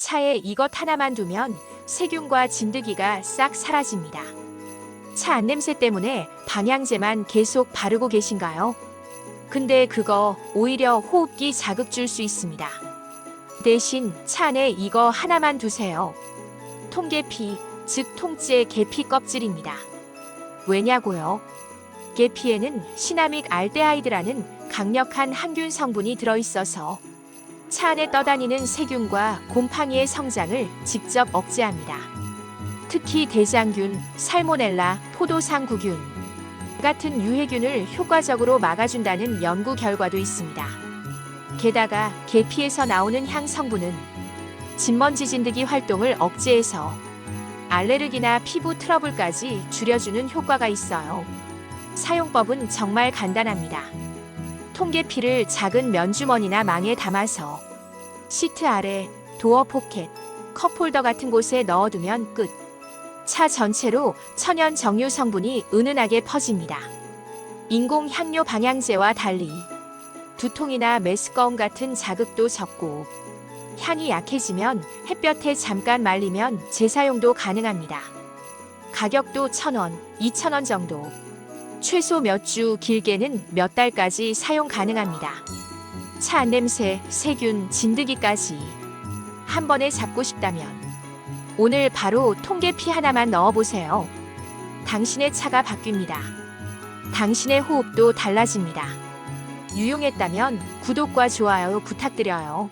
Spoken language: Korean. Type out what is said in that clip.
차에 이것 하나만 두면 세균과 진드기가 싹 사라집니다. 차 안냄새 때문에 방향제만 계속 바르고 계신가요? 근데 그거 오히려 호흡기 자극 줄 수 있습니다. 대신 차 안에 이거 하나만 두세요. 통계피, 즉 통째 계피 껍질입니다. 왜냐고요? 계피에는 시나믹 알데하이드라는 강력한 항균 성분이 들어있어서 차 안에 떠다니는 세균과 곰팡이의 성장을 직접 억제합니다. 특히 대장균, 살모넬라, 포도상구균 같은 유해균을 효과적으로 막아준다는 연구 결과도 있습니다. 게다가 계피에서 나오는 향 성분은 진먼지 진드기 활동을 억제해서 알레르기나 피부 트러블까지 줄여주는 효과가 있어요. 사용법은 정말 간단합니다. 통계피를 작은 면주머니나 망에 담아서 시트 아래, 도어 포켓, 컵홀더 같은 곳에 넣어두면 끝. 차 전체로 천연 정유 성분이 은은하게 퍼집니다. 인공 향료 방향제와 달리 두통이나 메스꺼움 같은 자극도 적고 향이 약해지면 햇볕에 잠깐 말리면 재사용도 가능합니다. 가격도 1,000원, 2,000원 정도. 최소 몇 주, 길게는 몇 달까지 사용 가능합니다. 차 안냄새, 세균, 진드기까지 한 번에 잡고 싶다면 오늘 바로 통계피 하나만 넣어보세요. 당신의 차가 바뀝니다. 당신의 호흡도 달라집니다. 유용했다면 구독과 좋아요 부탁드려요.